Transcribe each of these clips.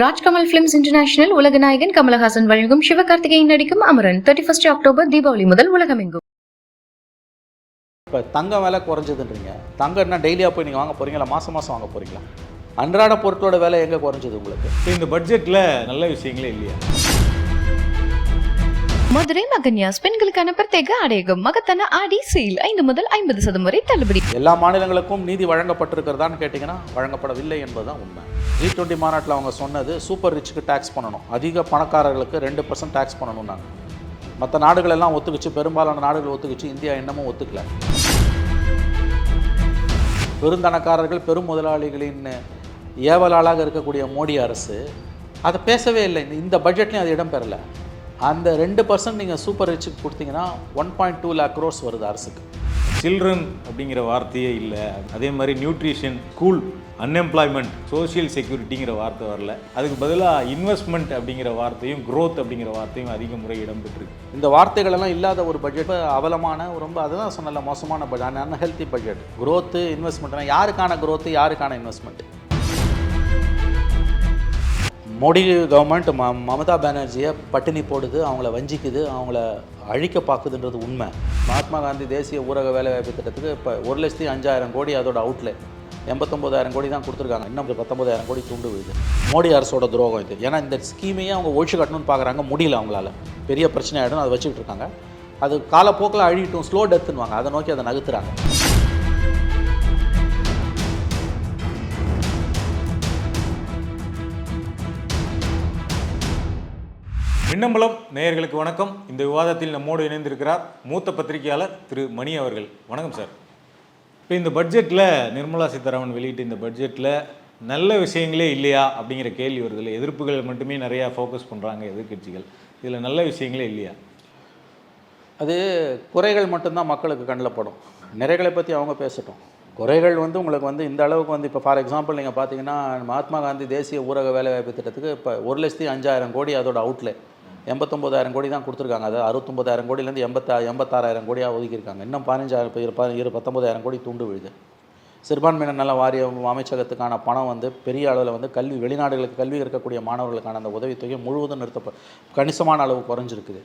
Rajkamal films international உலக நாயகன் கமலஹாசன் வழங்கும் சிவகார்த்திகேயன் நடிக்கும் Amaran. Thirty first October Deepavali முதல் உலகமெங்கும். இப்போ தங்கம் விலை குறைஞ்சதுன்றீங்க. தங்கம் என்ன டெய்லியாக போய் நீங்கள் வாங்க போகிறீங்களா மாதம் மாதம் வாங்க போகிறீங்களா அன்றாட பொருட்களோட விலை எங்கே குறைஞ்சது உங்களுக்கு? இந்த பட்ஜெட்டில் நல்ல விஷயங்களே இல்லையா? மதுரை மகன்யாஸ் பெண்களுக்கான பிரத்யேக ஆடையகம் மகத்தான ஆடி சேல் ஐந்து முதல் ஐம்பது சதம் வரை தள்ளுபடி. எல்லா மாநிலங்களுக்கும் நீதி வழங்கப்பட்டிருக்கிறதான்னு கேட்டிங்கன்னா வழங்கப்படவில்லை என்பதுதான் உண்மை. ஜி டுவெண்ட்டி மாநாட்டில் அவங்க சொன்னது சூப்பர் ரிச்சுக்கு டேக்ஸ் பண்ணணும். அதிக பணக்காரர்களுக்கு ரெண்டு பர்சன்ட் டேக்ஸ் பண்ணணும்னாங்க. மற்ற நாடுகள் எல்லாம் ஒத்துக்குச்சு பெரும்பாலான நாடுகள் ஒத்துக்குச்சு இந்தியா இன்னமும் ஒத்துக்கல. பெருந்தனக்காரர்கள் பெரும் முதலாளிகளின் ஏவலாளாக இருக்கக்கூடிய மோடி அரசு அதை பேசவே இல்லை. இந்த- இந்த பட்ஜெட்லையும் அது இடம் பெறலை. அந்த ரெண்டு பர்சன்ட் நீங்கள் சூப்பர் ரிச்சுக்கு கொடுத்தீங்கன்னா one point two lakh crores வருது அரசுக்கு. சில்ட்ரன் அப்படிங்கிற வார்த்தையே இல்லை. அதே மாதிரி நியூட்ரிஷன் ஸ்கூல் அன்எம்ப்ளாய்மெண்ட் சோஷியல் செக்யூரிட்டிங்கிற வார்த்தை வரல. அதுக்கு பதிலாக இன்வெஸ்ட்மெண்ட் அப்படிங்கிற வார்த்தையும் growth அப்படிங்கிற வார்த்தையும் அதிக முறை இடம்பெற்றிருக்கு. இந்த வார்த்தைகள் எல்லாம் இல்லாத ஒரு பட்ஜெட் அவலமான ரொம்ப அதுதான் சொன்னல மோசமான budget unhealthy budget growth investment யாருக்கான growth யாருக்கான இன்வெஸ்ட்மெண்ட் மோடி கவர்மெண்ட் ம மமதா பானர்ஜியை பட்டினி போடுது அவங்கள வஞ்சிக்குது அவங்கள அழிக்க பார்க்குதுன்றது உண்மை. மகாத்மா காந்தி தேசிய ஊரக வேலைவாய்ப்பு திட்டத்துக்கு இப்போ ஒரு லட்சத்தி அஞ்சாயிரம் கோடி அதோட அவுட்லே எண்பத்தொம்போதாயிரம் கோடி தான் கொடுத்துருக்காங்க. இன்னும் பத்தொம்பதாயிரம் கோடி தூண்டு விழுது. மோடி அரசோட துரோகம் இது. ஏன்னா இந்த ஸ்கீமையே அவங்க ஒழிச்சு கட்டணும்னு பார்க்குறாங்க. முடியல அவங்களால. பெரிய பிரச்சனை ஆகிடும் அதை வச்சுக்கிட்டு இருக்காங்க. அது காலப்போக்கில் அழிட்டும் ஸ்லோ டெத்துன்னுவாங்க அதை நோக்கி அதை நகர்த்துறாங்க. மின்னம்பலம் நேயர்களுக்கு வணக்கம். இந்த விவாதத்தில் நம்மோடு இணைந்திருக்கிறார் மூத்த பத்திரிகையாளர் திரு மணி அவர்கள். வணக்கம் சார். இப்போ இந்த பட்ஜெட்டில் நிர்மலா சீதாராமன் வெளியிட்ட இந்த பட்ஜெட்டில் நல்ல விஷயங்களே இல்லையா அப்படிங்கிற கேள்வி வருதில்ல எதிர்ப்புகள் மட்டுமே நிறையா ஃபோக்கஸ் பண்ணுறாங்க எதிர்க்கட்சிகள். இதில் நல்ல விஷயங்களே இல்லையா? அது குறைகள் மட்டும்தான் மக்களுக்கு கண்ணில் படும். நிறைகளை பற்றி அவங்க பேசட்டும். குறைகள் வந்து உங்களுக்கு வந்து இந்த அளவுக்கு வந்து இப்போ ஃபார் எக்ஸாம்பிள் நீங்கள் பார்த்தீங்கன்னா மகாத்மா காந்தி தேசிய ஊரக வேலைவாய்ப்பு திட்டத்துக்கு இப்போ ஒரு லட்சத்தி அஞ்சாயிரம் கோடி அதோட அவுட்லே எண்பத்தொம்போதாயிரம் கோடி தான் கொடுத்துருக்காங்க. அதாவது அறுபத்தொம்போதாயிரம் கோடியிலேருந்து எண்பத்தா எண்பத்தாறாயிரம் கோடியாக ஒதுக்கியிருக்காங்க. இன்னும் பதினஞ்சாயிரம் இப்போ இரு பத்தொம்போதாயிரம் கோடி துண்டு விழுது. சிறுபான்மையினர் நல வாரிய அமைச்சகத்துக்கான பணம் வந்து பெரிய அளவில் வந்து கல்வி வெளிநாடுகளுக்கு கல்வி இருக்கக்கூடிய மாணவர்களுக்கான அந்த உதவித்தொகை முழுவதும் நிறுத்தப்ப கணிசமான அளவு குறைஞ்சிருக்குது.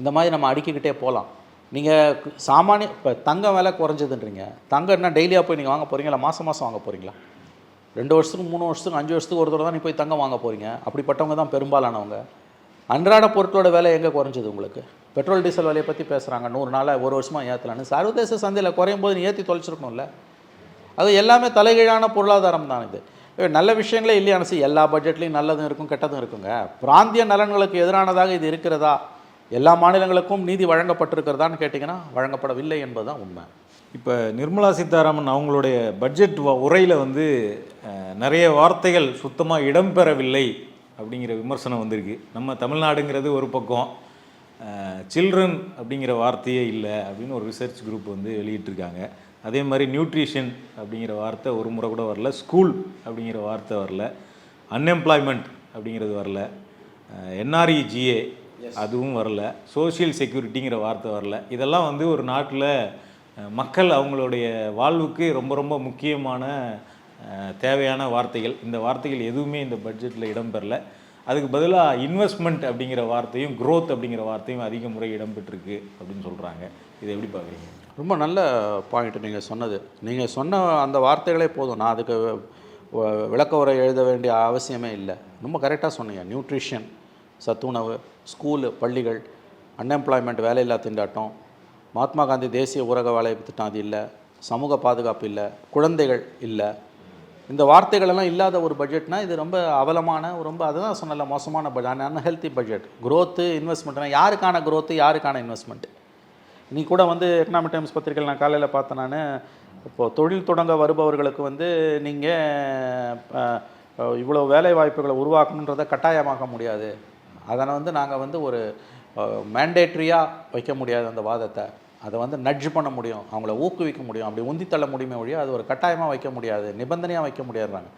இந்த மாதிரி நம்ம அடுக்கிக்கிட்டே போகலாம் நீங்கள் சாமானிய இப்போ தங்கம் விலை குறைஞ்சதுன்றீங்க. தங்கம் என்ன டெய்லியாக போய் நீங்கள் வாங்க போகிறீங்களா மாதம் மாதம் வாங்க போகிறீங்களா ரெண்டு வருஷத்துக்கு மூணு வருஷத்துக்கு அஞ்சு வருஷத்துக்கு ஒரு தடவை தான் நீ போய் தங்கம் வாங்க போகிறீங்க அப்படிப்பட்டவங்க தான் பெரும்பாலானவங்க. அன்றாட பொருட்களோட விலை எங்கே குறைஞ்சது உங்களுக்கு? பெட்ரோல் டீசல் விலையை பற்றி பேசுகிறாங்க நூறு நாளாக ஒரு வருஷமாக ஏற்றலான்னு சர்வதேச சந்தையில் குறையும் போது நீ ஏற்றி தொலைச்சிருக்கணும்ல. அது எல்லாமே தலைகீழான பொருளாதாரம் தான் இது. நல்ல விஷயங்களே இல்லையான சி எல்லா பட்ஜெட்லேயும் நல்லதும் இருக்கும் கெட்டதும் இருக்குங்க. பிராந்திய நலன்களுக்கு எதிரானதாக இது இருக்கிறதா? எல்லா மாநிலங்களுக்கும் நீதி வழங்கப்பட்டிருக்கிறதான்னு கேட்டிங்கன்னா வழங்கப்படவில்லை என்பது தான் உண்மை. இப்போ நிர்மலா சீதாராமன் அவங்களுடைய பட்ஜெட் வ- வந்து நிறைய வார்த்தைகள் சுத்தமாக இடம்பெறவில்லை. அப்படிங்கிற விமர்சனம் வந்திருக்கு. நம்ம தமிழ்நாடுங்கிறது ஒரு பக்கம் சில்ட்ரன் அப்படிங்கிற வார்த்தையே இல்லை அப்படின்னு ஒரு ரிசர்ச் குரூப் வந்து வெளியிட்டிருக்காங்க. அதே மாதிரி நியூட்ரிஷன் அப்படிங்கிற வார்த்தை ஒரு முறை கூட வரல ஸ்கூல் அப்படிங்கிற வார்த்தை வரல அன்எம்ப்ளாய்மெண்ட் அப்படிங்கிறது வரல என்ஆர்இஜிஏ அதுவும் வரல சோஷியல் செக்யூரிட்டிங்கிற வார்த்தை வரல. இதெல்லாம் வந்து ஒரு நாட்டில் மக்கள் அவங்களுடைய வாழ்வுக்கு ரொம்ப ரொம்ப முக்கியமான தேவையான வார்த்தைகள். இந்த வார்த்தைகள் எதுவுமே இந்த பட்ஜெட்டில் இடம்பெறல. அதுக்கு பதிலாக இன்வெஸ்ட்மெண்ட் அப்படிங்கிற வார்த்தையும் க்ரோத் அப்படிங்கிற வார்த்தையும் அதிக முறை இடம்பெற்றிருக்கு அப்படின்னு சொல்கிறாங்க இதை எப்படி பார்க்குறீங்க? ரொம்ப நல்ல பாயிண்ட் நீங்கள் சொன்னது. நீங்கள் சொன்ன அந்த வார்த்தைகளே போதும். நான் அதுக்கு விளக்க உரை எழுத வேண்டிய அவசியமே இல்லை. ரொம்ப கரெக்டாக சொன்னீங்க. நியூட்ரிஷன் சத்துணவு ஸ்கூலு பள்ளிகள் அன்எம்ப்ளாய்மெண்ட் வேலையில்லா திண்டாட்டம் மகாத்மா காந்தி தேசிய ஊரக வேலை திட்டம் அது இல்லை. சமூக பாதுகாப்பு இல்லை. குழந்தைகள் இல்லை. இந்த வார்த்தைகளெல்லாம் இல்லாத ஒரு பட்ஜெட்னா இது ரொம்ப அவலமான ரொம்ப அதுதான் சொன்னல மோசமான பட்ஜெட் அன்ஹெல்த்தி பட்ஜெட் க்ரோத்து இன்வெஸ்ட்மெண்ட்னா யாருக்கான க்ரோத்து யாருக்கான இன்வெஸ்ட்மெண்ட் நீ கூட வந்து எக்கனாமிக் டைம்ஸ் பத்திரிகையில் நான் காலையில் பார்த்தேன் நான். இப்போது தொழில் தொடங்க வருபவர்களுக்கு வந்து நீங்கள் இவ்வளோ வேலை வாய்ப்புகளை உருவாக்கணுன்றதை கட்டாயமாக்க முடியாது. அதனை வந்து நாங்கள் வந்து ஒரு மேண்டேட்ரியாக வைக்க முடியாது அந்த வாதத்தை. அதை வந்து நட்ஜ் பண்ண முடியும். அவங்கள ஊக்குவிக்க முடியும். அப்படி உந்தி தள்ள முடியுமே ஒழிய அது ஒரு கட்டாயமாக வைக்க முடியாது. நிபந்தனையாக வைக்க முடியாதுறாங்க.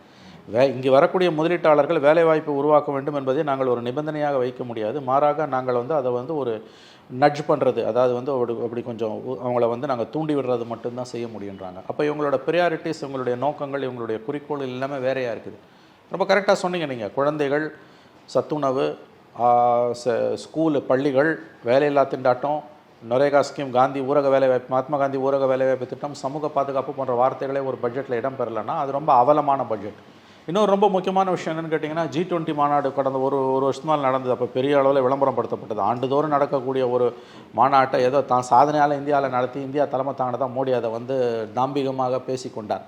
வே இங்கே வரக்கூடிய முதலீட்டாளர்கள் வேலைவாய்ப்பு உருவாக்க வேண்டும் என்பதை நாங்கள் ஒரு நிபந்தனையாக வைக்க முடியாது. மாறாக நாங்கள் வந்து அதை வந்து ஒரு நட்ஜ் பண்ணுறது அதாவது வந்து அப்படி அப்படி கொஞ்சம் அவங்கள வந்து நாங்கள் தூண்டி விடுறது மட்டும்தான் செய்ய முடியுன்றாங்க. அப்போ இவங்களோட ப்ரியாரிட்டிஸ் இவங்களுடைய நோக்கங்கள் இவங்களுடைய குறிக்கோள் எல்லாமே வேறையாக இருக்குது. ரொம்ப கரெக்டாக சொன்னீங்க நீங்கள் குழந்தைகள் சத்துணவு ச- ஸ்கூலு பள்ளிகள் வேலையில்லா திண்டாட்டம் நொரேகா ஸ்கீம் காந்தி ஊரக வேலைவாய்ப்பு மகாத்மா காந்தி ஊரக வேலைவாய்ப்பு திட்டம் சமூக பாதுகாப்பு போன்ற வார்த்தைகளே ஒரு பட்ஜெட்டில் இடம் பெறலைன்னா அது ரொம்ப அவலமான பட்ஜெட். இன்னொரு ரொம்ப முக்கியமான விஷயம் என்னென்னு கேட்டிங்கன்னா ஜி டுவெண்ட்டி மாநாடு கடந்த ஒரு ஒரு வருஷத்துக்கு நடந்தது. அப்போ பெரிய அளவில் விளம்பரப்படுத்தப்பட்டது ஆண்டுதோறும் நடக்கக்கூடிய ஒரு மாநாட்டை ஏதோ தான் சாதனையால் இந்தியாவில் நடத்தி இந்தியா தலைமை தாங்கினதா மோடி அதை வந்து தாம்பிகமாக பேசிக்கொண்டார்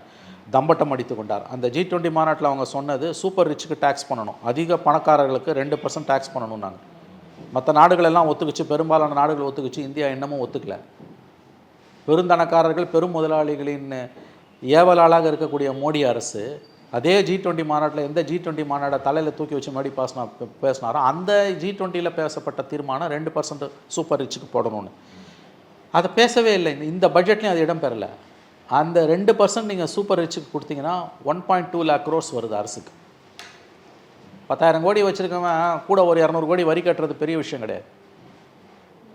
தம்பட்டம் அடித்து கொண்டார். அந்த ஜி டுவெண்ட்டி மாநாட்டில் அவங்க சொன்னது சூப்பர் ரிச்சுக்கு டேக்ஸ் பண்ணணும். அதிக பணக்காரர்களுக்கு ரெண்டு பர்சன்ட் டேக்ஸ் பண்ணணும் நாங்கள் மற்ற நாடுகள் எல்லாம் ஒத்துக்குச்சு பெரும்பாலான நாடுகள் ஒத்துக்குச்சு இந்தியா இன்னமும் ஒத்துக்கல. பெருந்தனக்காரர்கள் பெரும் முதலாளிகளின் ஏவலாளாக இருக்கக்கூடிய மோடி அரசு அதே ஜி டுவெண்ட்டி மாநாட்டில் எந்த ஜி டுவெண்ட்டி மாநாடை தலையில் தூக்கி வச்சு மறுபடி பாசினா பேசினாரோ அந்த ஜி டுவெண்ட்டியில் பேசப்பட்ட தீர்மானம் ரெண்டு பர்சன்ட் சூப்பர் ரிச்சுக்கு போடணும்னு. அதை பேசவே இல்லை. இந்த- பட்ஜெட்லேயும் அது இடம் பெறலை. அந்த ரெண்டு பர்சன்ட் நீங்கள் சூப்பர் ரிச்சுக்கு கொடுத்தீங்கன்னா one point two lakh crores வருது அரசுக்கு. பத்தாயிரம் கோடி வச்சுருக்கவன் கூட ஒரு இரநூறு கோடி வரி கட்டுறது பெரிய விஷயம் கிடையாது.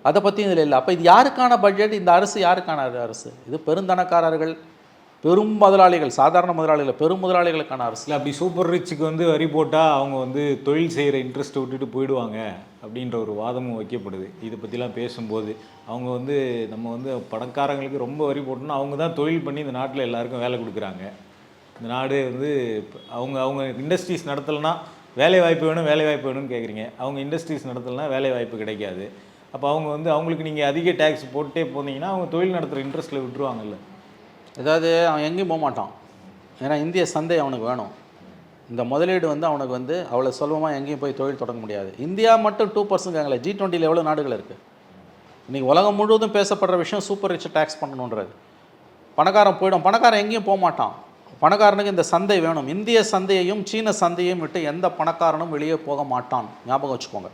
அதை பற்றியும் இதில் இல்லை. அப்போ இது யாருக்கான பட்ஜெட் இந்த அரசு யாருக்கான அரசு? இது பெருந்தனக்காரர்கள் பெரும் முதலாளிகள் சாதாரண முதலாளிகள் பெரும் முதலாளிகளுக்கான அரசு. இல்லை அப்படி சூப்பர் ரிச்சுக்கு வந்து வரி போட்டால் அவங்க வந்து தொழில் செய்கிற இன்ட்ரெஸ்ட்டை விட்டுட்டு போயிடுவாங்க அப்படின்ற ஒரு வாதமும் வைக்கப்படுது. இதை பற்றிலாம் பேசும்போது அவங்க வந்து நம்ம வந்து பணக்காரங்களுக்கு ரொம்ப வரி போட்டோம்னா அவங்க தான் தொழில் பண்ணி இந்த நாட்டில் எல்லாருக்கும் வேலை கொடுக்குறாங்க. இந்த நாடு வந்து அவங்க அவங்க இண்டஸ்ட்ரீஸ் நடத்தலைன்னா வேலை வாய்ப்பு வேணும் வேலை வாய்ப்பு வேணும்னு கேட்குறீங்க அவங்க இண்டஸ்ட்ரீஸ் நடத்தலைன்னா வேலை வாய்ப்பு கிடைக்காது. அப்போ அவங்க வந்து அவங்களுக்கு நீங்கள் அதிக டேக்ஸ் போட்டே போனீங்கன்னா அவங்க தொழில் நடத்துகிற இன்ட்ரெஸ்ட்டில் விட்டுருவாங்கல்ல. அதாவது அவன் எங்கேயும் போக மாட்டான். ஏன்னா இந்திய சந்தை அவனுக்கு வேணும். இந்த முதலீடு வந்து அவனுக்கு வந்து அவ்வளோ சுலபமாக எங்கேயும் போய் தொழில் தொடங்க முடியாது. இந்தியா மட்டும் டூ பர்சன்ட்காங்களே ஜி டுவெண்ட்டியில் எவ்வளோ நாடுகள் இருக்குது இன்றைக்கி உலகம் முழுவதும் பேசப்படுற விஷயம் சூப்பர் ரிச் டேக்ஸ் பண்ணணுன்றது. பணக்காரன் போயிடும். பணக்காரன் எங்கேயும் போக மாட்டான். பணக்காரனுக்கு இந்த சந்தை வேணும். இந்திய சந்தையையும் சீன சந்தையையும் விட்டு எந்த பணக்காரனும் வெளியே போக மாட்டான். ஞாபகம் வச்சுக்கோங்க.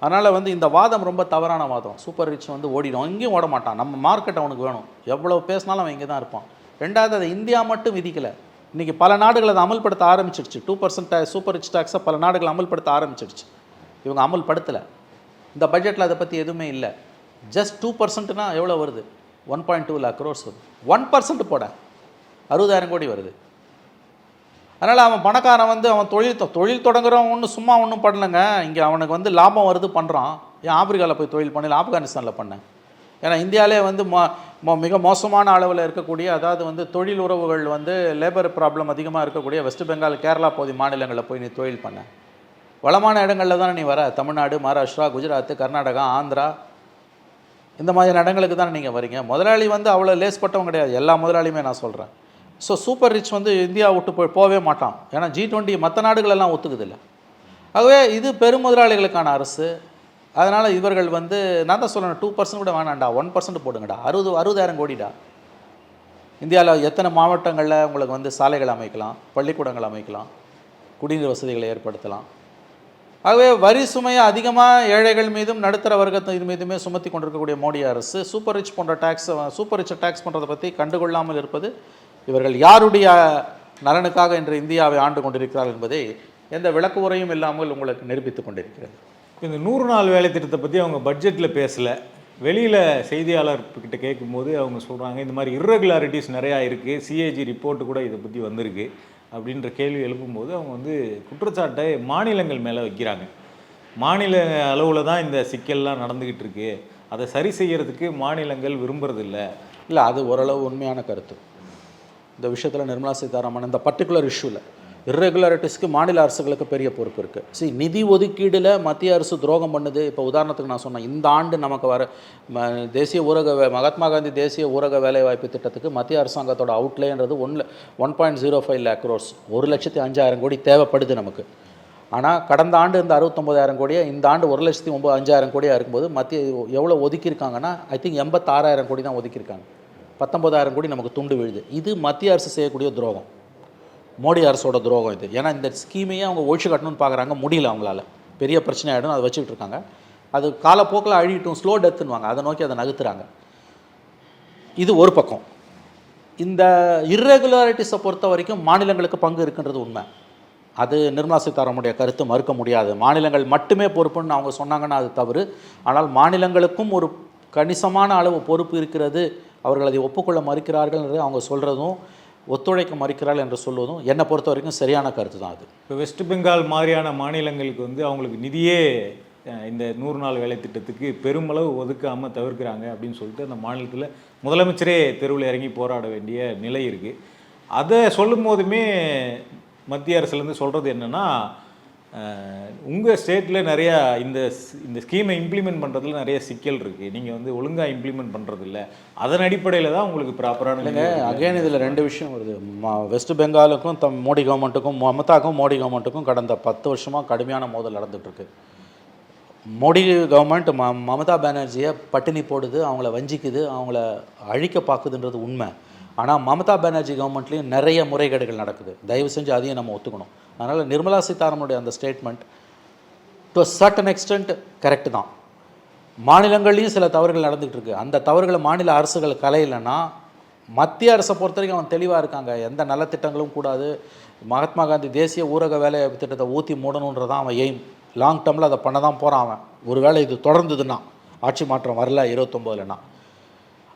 அதனால் வந்து இந்த வாதம் ரொம்ப தவறான வாதம். சூப்பர் ரிச் வந்து ஓடிடும். எங்கேயும் ஓட மாட்டான். நம்ம மார்க்கெட் அவனுக்கு வேணும். எவ்வளோ பேசினாலும் அவன் இங்கே தான் இருப்பான். ரெண்டாவது அதை இந்தியா மட்டும் விதிக்கலை. இன்றைக்கி பல நாடுகள் அதை அமல்படுத்த ஆரம்பிச்சிடுச்சு. டூ பர்சன்ட் சூப்பர் ரிச் டேக்ஸை பல நாடுகள் அமல்படுத்த ஆரம்பிச்சிடுச்சு. இவங்க அமல்படுத்தலை. இந்த பட்ஜெட்டில் அதை பற்றி எதுவுமே இல்லை. ஜஸ்ட் டூ பர்சன்ட்னா எவ்வளோ வருது? One point two lakh crores வருது. ஒன் பர்சன்ட் போட. அறுபதாயிரம் கோடி வருது. அதனால் அவன் பணக்காரன் வந்து அவன் தொழில் தொ- தொழில் தொடங்குறவன் ஒன்றும் சும்மா ஒன்றும் பண்ணலைங்க. இங்கே அவனுக்கு வந்து லாபம் வருது பண்ணுறான் ஏன் ஆப்பிரிக்காவில் போய் தொழில் பண்ணல ஆப்கானிஸ்தானில் பண்ணேன். ஏன்னா இந்தியாவிலே வந்து மோ மோ மிக மோசமான அளவில் இருக்கக்கூடிய அதாவது வந்து தொழில் உறவுகள் வந்து லேபர் ப்ராப்ளம் அதிகமாக இருக்கக்கூடிய வெஸ்ட் பெங்கால் கேரளா பகுதி மாநிலங்களில் போய் நீ தொழில் பண்ண. வளமான இடங்களில் தானே நீ வர. தமிழ்நாடு மகாராஷ்டிரா குஜராத் கர்நாடகா ஆந்திரா இந்த மாதிரியான இடங்களுக்கு தானே நீங்கள் வரீங்க. முதலாளி வந்து அவ்வளோ லேஸ்பட்டவங்க கிடையாது. எல்லா முதலாளியுமே நான் சொல்கிறேன் ஸோ சூப்பர் ரிச் வந்து இந்தியா விட்டு போய் போகவே மாட்டான். ஏன்னா ஜி டுவெண்ட்டி மற்ற நாடுகளெல்லாம் ஒத்துக்குது இல்லை ஆகவே இது பெருமுதலாளிகளுக்கான அரசு. அதனால் இவர்கள் வந்து நான் தான் சொல்லணும் டூ பர்சன்ட் கூட வேணாண்டா ஒன் பர்சன்ட் போடுங்கடா. அறுபது அறுபதாயிரம் கோடிடா. இந்தியாவில் எத்தனை மாவட்டங்களில் உங்களுக்கு வந்து சாலைகள் அமைக்கலாம் பள்ளிக்கூடங்கள் அமைக்கலாம் குடிநீர் வசதிகளை ஏற்படுத்தலாம். ஆகவே வரி சுமையை அதிகமாக ஏழைகள் மீதும் நடுத்தர வர்க்கத்தின் மீதுமே சுமத்தி கொண்டிருக்கக்கூடிய மோடி அரசு சூப்பர் ரிச் போன்ற டேக்ஸ் சூப்பர் ரிச்சை டேக்ஸ் பண்ணுறதை பற்றி கண்டுகொள்ளாமல் இருப்பது இவர்கள் யாருடைய நலனுக்காக இன்று இந்தியாவை ஆண்டு கொண்டிருக்கிறார்கள் என்பதை எந்த விளக்கு உரையும் இல்லாமல் உங்களுக்கு நிரூபித்துக் கொண்டிருக்கிறது. இந்த நூறு நாள் வேலை திட்டத்தை பற்றி அவங்க பட்ஜெட்டில் பேசலை. வெளியில் செய்தியாளர்கிட்ட கேட்கும்போது அவங்க சொல்கிறாங்க இந்த மாதிரி irregularities நிறையா இருக்குது சிஏஜி ரிப்போர்ட் கூட இதை பற்றி வந்திருக்கு. அப்படின்ற கேள்வி எழுப்பும்போது அவங்க வந்து குற்றச்சாட்டை மாநிலங்கள் மேலே வைக்கிறாங்க. மாநில அளவில் தான் இந்த சிக்கல்லாம் நடந்துக்கிட்டு இருக்கு. அதை சரி செய்யறதுக்கு மாநிலங்கள் விரும்புறதில்ல. இல்லை அது ஓரளவு உண்மையான கருத்து. இந்த விஷயத்தில் நிர்மலா சீதாராமன் இந்த பர்டிகுலர் இஷ்யூவில் இர்ரெகுலாரிட்டிஸ்க்கு மாநில அரசுகளுக்கு பெரிய பொறுப்பு இருக்குது see நிதி ஒதுக்கீடில் மத்திய அரசு துரோகம் பண்ணுது. இப்போ உதாரணத்துக்கு நான் சொன்னேன். இந்த ஆண்டு நமக்கு வர தேசிய ஊரக மகாத்மா காந்தி தேசிய ஊரக வேலைவாய்ப்பு திட்டத்துக்கு மத்திய அரசாங்கத்தோட அவுட்லேன்றது ஒன்று one point zero five lakh crores ஒரு லட்சத்தி அஞ்சாயிரம் கோடி தேவைப்படுது நமக்கு. ஆனால் கடந்த ஆண்டு இந்த அறுபத்தொம்பதாயிரம் கோடியாக இந்த ஆண்டு ஒரு லட்சத்தி ஒம்பது அஞ்சாயிரம் கோடியாக இருக்கும்போது மத்திய எவ்வளோ ஒதுக்கியிருக்காங்கன்னா ஐ திங்க் எண்பத்தாறாயிரம் கோடி தான் ஒதுக்கியிருக்காங்க. பத்தொம்பதாயிரம் கோடி நமக்கு துண்டு விழுது. இது மத்திய அரசு செய்யக்கூடிய துரோகம். மோடி அரசோட துரோகம் இது. ஏன்னா இந்த ஸ்கீமையே அவங்க ஒழிச்சு கட்டணும்னு பார்க்குறாங்க முடியல அவங்களால. பெரிய பிரச்சனை ஆகிடும் அதை வச்சுக்கிட்டு இருக்காங்க. அது காலப்போக்கில் அழிட்டும் ஸ்லோ டெத்துன்னுவாங்க அதை நோக்கி அதை நகர்த்துறாங்க. இது ஒரு பக்கம். இந்த இர்ரெகுலாரிட்டிஸை பொறுத்த வரைக்கும் மாநிலங்களுக்கு பங்கு இருக்குன்றது உண்மை. அது நிர்மலா சீதாராமனுடைய கருத்து மறுக்க முடியாது. மாநிலங்கள் மட்டுமே பொறுப்புன்னு அவங்க சொன்னாங்கன்னா அது தவறு. ஆனால் மாநிலங்களுக்கும் ஒரு கணிசமான அளவு பொறுப்பு இருக்கிறது. அவர்கள் அதை ஒப்புக்கொள்ள மறுக்கிறார்கள்ன்றது அவங்க சொல்கிறதும் ஒத்துழைக்க மறுக்கிறார்கள் என்று சொல்வதும் என்னை பொறுத்த வரைக்கும் சரியான கருத்து தான் அது. இப்போ வெஸ்ட் பெங்கால் மாதிரியான மாநிலங்களுக்கு வந்து அவங்களுக்கு நிதியே இந்த நூறு நாள் வேலை திட்டத்துக்கு பெருமளவு ஒதுக்காமல் தவிர்க்கிறாங்க அப்படின்னு சொல்லிட்டு அந்த மாநிலத்தில் முதலமைச்சரே தெருவில் இறங்கி போராட வேண்டிய நிலை இருக்குது அதை சொல்லும் போதுமே மத்திய அரசுலேருந்து சொல்கிறது என்னென்னா உங்கள் ஸ்டேட்டில் நிறையா இந்த இந்த ஸ்கீமை இம்ப்ளிமெண்ட் பண்ணுறதுல நிறைய சிக்கல் இருக்குது நீங்கள் வந்து ஒழுங்காக இம்ப்ளிமெண்ட் பண்ணுறது இல்லை அதன் அடிப்படையில் தான் உங்களுக்கு ப்ராப்பரான இல்லைங்க அகைன் இதில் ரெண்டு விஷயம் வருது. வெஸ்ட் பெங்காலுக்கும் தம் மோடி கவர்மெண்ட்டுக்கும் மமதாக்கும் மோடி கவர்மெண்ட்டுக்கும் கடந்த பத்து வருஷமாக கடுமையான மோதல் நடந்துட்டு இருக்கு மோடி கவர்மெண்ட் ம மமதா பானர்ஜியை பட்டினி போடுது அவங்கள வஞ்சிக்குது அவங்கள அழிக்க பார்க்குதுன்றது உண்மை. ஆனால் மமதா பானர்ஜி கவர்மெண்ட்லேயும் நிறைய முறைகேடுகள் நடக்குது. தயவு செஞ்சு அதையும் நம்ம ஒத்துக்கணும். அதனால் நிர்மலா சீதாராமனுடைய அந்த statement to certain extent correct தான். மாநிலங்கள்லேயும் சில தவறுகள் நடந்துகிட்டு இருக்கு. அந்த தவறுகளை மாநில அரசுகள் கலையிலன்னா மத்திய அரசை பொறுத்த வரைக்கும் அவன் தெளிவாக இருக்காங்க. எந்த நலத்திட்டங்களும் கூடாது. மகாத்மா காந்தி தேசிய ஊரக வேலை திட்டத்தை ஊற்றி மூடணுன்றதான் அவன் எய்ம் லாங் டேர்மில் அதை பண்ண தான் போகிறான் அவன். ஒருவேளை இது தொடர்ந்ததுன்னா ஆட்சி மாற்றம் வரல இருபத்தொம்போதுலன்னா.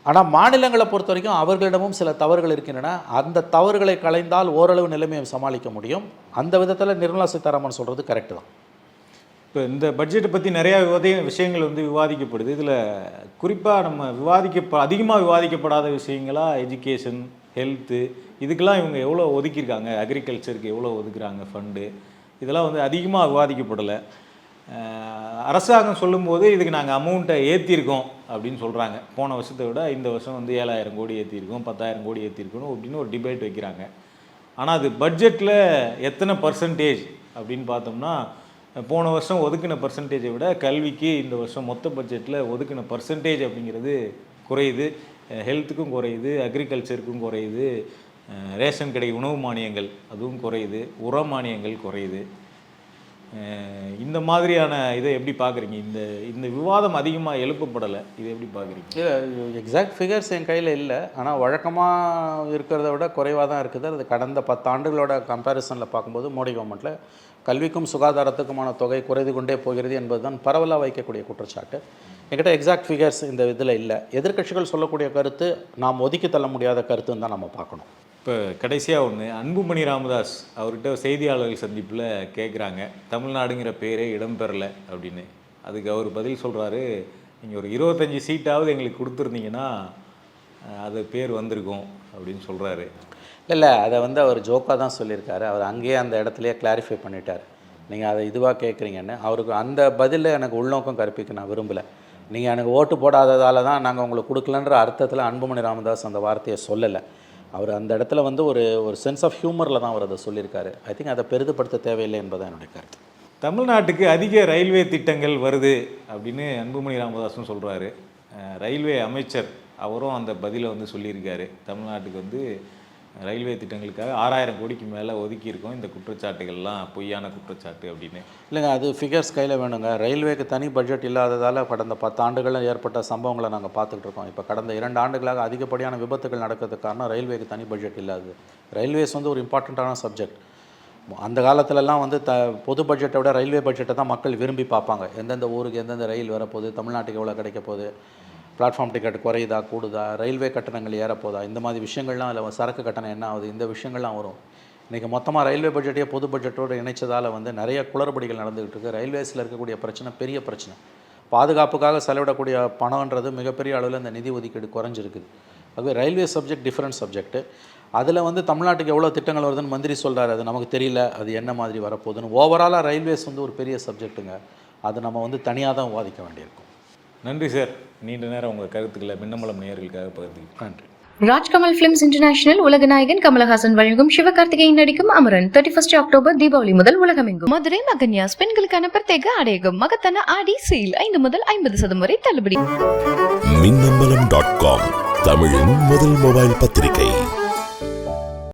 ஆனால் மாநிலங்களை பொறுத்த வரைக்கும் அவர்களிடமும் சில தவறுகள் இருக்கின்றன. அந்த தவறுகளை களைந்தால் ஓரளவு நிலைமையை சமாளிக்க முடியும். அந்த விதத்தில் நிர்மலா சீதாராமன் சொல்கிறது கரெக்டு தான். இப்போ இந்த பட்ஜெட்டை பற்றி நிறையா விவாதி விஷயங்கள் வந்து விவாதிக்கப்படுது. இதில் குறிப்பாக நம்ம விவாதிக்க அதிகமாக விவாதிக்கப்படாத விஷயங்களாக எஜுகேஷன் ஹெல்த்து இதுக்கெல்லாம் இவங்க எவ்வளோ ஒதுக்கியிருக்காங்க? அக்ரிகல்ச்சருக்கு எவ்வளோ ஒதுக்குறாங்க ஃபண்டு இதெல்லாம் வந்து அதிகமாக விவாதிக்கப்படலை. அரசாங்கம் சொல்லும்போது இதுக்கு நாங்கள் அமௌண்ட்டை ஏற்றிருக்கோம் அப்படின்னு சொல்கிறாங்க போன வருஷத்தை விட இந்த வருஷம் வந்து ஏழாயிரம் கோடி ஏற்றிருக்கோம் பத்தாயிரம் கோடி ஏற்றிருக்கணும் அப்படின்னு ஒரு டிபேட் வைக்கிறாங்க. ஆனால் அது பட்ஜெட்டில் எத்தனை பர்சன்டேஜ் அப்படின்னு பார்த்தோம்னா போன வருஷம் ஒதுக்கின பர்சன்டேஜை விட கல்விக்கு இந்த வருஷம் மொத்த பட்ஜெட்டில் ஒதுக்கின பர்சன்டேஜ் அப்படிங்கிறது குறையுது. ஹெல்த்துக்கும் குறையுது அக்ரிகல்ச்சருக்கும் குறையுது ரேஷன் கடை உணவு மானியங்கள் அதுவும் குறையுது உர மானியங்கள் குறையுது. இந்த மாதிரியான இதை எப்படி பார்க்குறீங்க? இந்த இந்த விவாதம் அதிகமாக எழுப்பப்படலை. இதை எப்படி பார்க்குறீங்க? இல்லை எக்ஸாக்ட் ஃபிகர்ஸ் என் கையில் இல்லை. ஆனால் வழக்கமாக இருக்கிறத விட குறைவாக தான் இருக்குது. அது கடந்த பத்து ஆண்டுகளோட கம்பேரிசனில் பார்க்கும்போது மோடி கவர்மெண்ட்டில் கல்விக்கும் சுகாதாரத்துக்குமான தொகை குறைந்து கொண்டே போகிறது என்பதுதான் பரவலாக வைக்கக்கூடிய குற்றச்சாட்டு. என்கிட்ட எக்ஸாக்ட் ஃபிகர்ஸ் இந்த இதில் இல்லை. எதிர்க்கட்சிகள் சொல்லக்கூடிய கருத்து நாம் ஒதுக்கி தள்ள முடியாத கருத்துன்னு தான் நம்ம பார்க்கணும். இப்போ கடைசியாக ஒன்று அன்புமணி ராமதாஸ் அவர்கிட்ட செய்தியாளர்கள் சந்திப்பில் கேட்குறாங்க தமிழ்நாடுங்கிற பேரே இடம்பெறலை அப்படின்னு. அதுக்கு அவர் பதில் சொல்கிறாரு நீங்கள் ஒரு இருபத்தஞ்சி சீட்டாவது எங்களுக்கு கொடுத்துருந்தீங்கன்னா அது பேர் வந்திருக்கும் அப்படின்னு சொல்கிறாரு இல்லை அதை வந்து அவர் ஜோக்காக தான் சொல்லியிருக்காரு. அவர் அங்கேயே அந்த இடத்துலையே கிளாரிஃபை பண்ணிட்டார். நீங்கள் அதை இதுவாக கேட்குறீங்கன்னு அவருக்கு அந்த பதிலில் எனக்கு உள்நோக்கம் கற்பிக்க நான் விரும்பலை. நீங்கள் எனக்கு ஓட்டு போடாததால் தான் நாங்கள் உங்களுக்கு கொடுக்கலன்ற அர்த்தத்தில் அன்புமணி ராமதாஸ் அந்த வார்த்தையை சொல்லலை. அவர் அந்த இடத்துல வந்து ஒரு ஒரு சென்ஸ் ஆஃப் ஹியூமரில் தான் அவர் அதை சொல்லியிருக்காரு. ஐ திங்க் அதை பெரிதுபடுத்த தேவையில்லை என்பதான் என்னுடைய கருத்து. தமிழ்நாட்டுக்கு அதிக ரயில்வே திட்டங்கள் வருது அப்படின்னு அன்புமணி ராமதாஸும் சொல்கிறாரு ரயில்வே அமைச்சர் அவரும் அந்த பதிலை வந்து சொல்லியிருக்காரு. தமிழ்நாட்டுக்கு வந்து ரயில்வே திட்டங்களுக்காக ஆறாயிரம் கோடிக்கு மேலே ஒதுக்கியிருக்கோம். இந்த குற்றச்சாட்டுகள்லாம் பொய்யான குற்றச்சாட்டு அப்படின்னு. இல்லைங்க அது ஃபிகர்ஸ் கையில் வேணுங்க. ரயில்வேக்கு தனி பட்ஜெட் இல்லாததால் கடந்த பத்து ஆண்டுகளில் ஏற்பட்ட சம்பவங்களை நாங்கள் பார்த்துக்கிட்டு இருக்கோம். இப்போ கடந்த இரண்டு ஆண்டுகளாக அதிகப்படியான விபத்துகள் நடக்கிறதுக்கு காரணம் ரயில்வேக்கு தனி பட்ஜெட் இல்லாது. ரயில்வேஸ் வந்து ஒரு இம்பார்ட்டண்ட்டான சப்ஜெக்ட் அந்த காலத்துலலாம் வந்து த பொது பட்ஜெட்டை விட ரயில்வே பட்ஜெட்டை தான் மக்கள் விரும்பி பார்ப்பாங்க. எந்தெந்த ஊருக்கு எந்தெந்த ரயில் வரப்போகுது தமிழ்நாட்டுக்கு எவ்வளோ கிடைக்க போகுது பிளாட்ஃபார்ம் டிக்கெட் குறையுதா கூடுதா ரயில்வே கட்டணங்கள் ஏறப்போதா இந்த மாதிரி விஷயங்கள்லாம் அதில் சரக்கு கட்டணம் என்ன ஆகுது இந்த விஷயங்கள்லாம் வரும். இன்றைக்கி மொத்தமாக ரயில்வே பட்ஜெட்டையே பொது பட்ஜெட்டோடு இணைச்சதால் வந்து நிறைய குளறுபடிகள் நடந்துகிட்டு இருக்குது ரயில்வேஸில் இருக்கக்கூடிய பிரச்சனை பெரிய பிரச்சனை. பாதுகாப்புக்காக செலவிடக்கூடிய பணம்ன்றது மிகப்பெரிய அளவில் இந்த நிதி ஒதுக்கீடு குறைஞ்சிருக்குது ஆகவே ரயில்வே சப்ஜெக்ட் டிஃப்ரெண்ட் சப்ஜெக்ட்டு. அதில் வந்து தமிழ்நாட்டுக்கு எவ்வளோ திட்டங்கள் வருதுன்னு மந்திரி சொல்கிறாரு அது நமக்கு தெரியல அது என்ன மாதிரி வரப்போகுதுன்னு. ஓவராலாக ரயில்வேஸ் வந்து ஒரு பெரிய சப்ஜெக்ட்டுங்க. அது நம்ம வந்து தனியாக தான் வாதிக்க வேண்டியிருக்கும். நன்றி சார். நீண்ட நேரம் உங்கள் கருத்துக்களை மின்னமலம் நேயர்களுக்காக பகிர்ந்துக்கிட்டேன் நன்றி. ராஜ்கமல் பிலிம்ஸ் இன்டர்நேஷனல் உலக நாயகன் கமலஹாசன் வழங்கும் சிவகார்த்திகேயன் நடிக்கும் Amaran. Thirty first October Deepavali முதல் உலகமெங்கும். மதுரை மகன்யாஸ் பெண்களுக்கான பிரத்யேக அடையகம் மகத்தான ஆடி சேல் ஐந்து முதல் ஐம்பது சதம் வரை தள்ளுபடி. மின்னம்பலம் டாட் காம் தமிழின் முதல் மொபைல் பத்திரிகை.